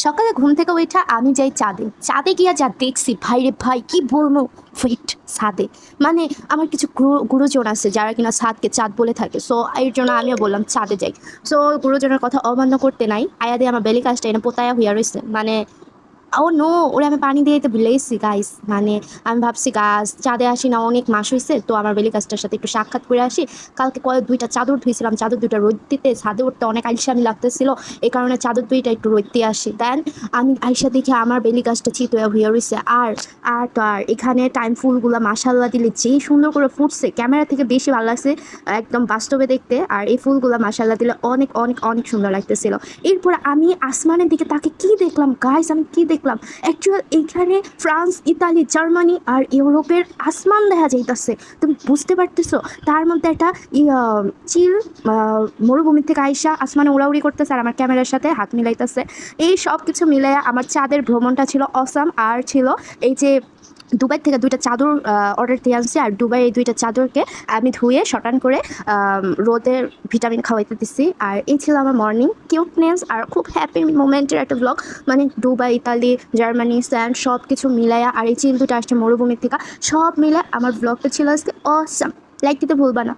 সকালে ঘুম থেকে ওইটা আমি যাই চাঁদে। চাঁদে গিয়া যা দেখছি, ভাই রে ভাই, কি বলব ফিট, সাদে। মানে আমার কিছু গুরু- গুরুজন আছে যারা কিনা সাদকে চাঁদ বলে থাকে। সো এর জন্য আমিও বললাম চাঁদে যাই। সো গুরুজনের কথা অমান্য করতে নাই। আয়াদে আমার বেলি কাজটা এনে পোতায়া হইয়া রয়েছে মানে ও নো ওরে আমি পানি দিয়ে তো ভুলেইছি গাইস মানে আমি ভাবছি গাছ, চাঁদে আসি না, অনেক মাস হয়েছে তো আমার বেলি গাছটার সাথে একটু সাক্ষাৎ করে আসি। কালকে কয়েক দুইটা চাদর ধুইছিলাম, চাদর দুইটা রোদ দিতে, ছাদে উঠতে অনেক আলসামি লাগতেছিল এই কারণে চাদর দুইটা একটু রোদ দিয়ে আসি। দেন আমি আইসা দেখি আমার বেলি গাছটা চিত হয়ে রয়েছে আর আর তো আর, এখানে টাইম ফুলগুলো মাসাল্লা দিলে যেই সুন্দর করে ফুটছে, ক্যামেরা থেকে বেশি ভালো লাগছে, একদম বাস্তবে দেখতে। আর এই ফুলগুলো মাসাল্লা দিলে অনেক অনেক অনেক সুন্দর লাগতেছিল। এরপর আমি আসমানের দিকে তাকে কি দেখলাম? গাইস আমি কি দেখলাম। অ্যাকচুয়াল এইখানে ফ্রান্স, ইতালি, জার্মানি আর ইউরোপের আসমান দেখা যাইতেছে। তুমি বুঝতে পারতেছো? তার মধ্যে একটা চিল মরুভূমি থেকে আইসা আসমানে উড়াউড়ি করতেছে আর আমার ক্যামেরার সাথে হাত মিলাইতেছে। এই সব কিছু মিলাইয়া আমার চাঁদের ভ্রমণটা ছিল অসাম আর ছিল এই যে দুবাই থেকে দুইটা চাদর অর্ডার দিয়ে আনছি। আর দুবাই এই দুইটা চাদরকে আমি ধুয়ে শটান করে রোদে ভিটামিন খাওয়াইতে দিচ্ছি আর এই ছিল আমার মর্নিং কিউটনেস আর খুব হ্যাপি মোমেন্টের একটা ব্লগ মানে দুবাই, ইতালি, জার্মানি স্যান্ড সব কিছু মিলাইয়া আর এই চিল দুটো আসছে মরুভূমির থেকে সব মিলে আমার ব্লগটা ছিল আজকে অসাম লাইক দিতে ভুলবা না।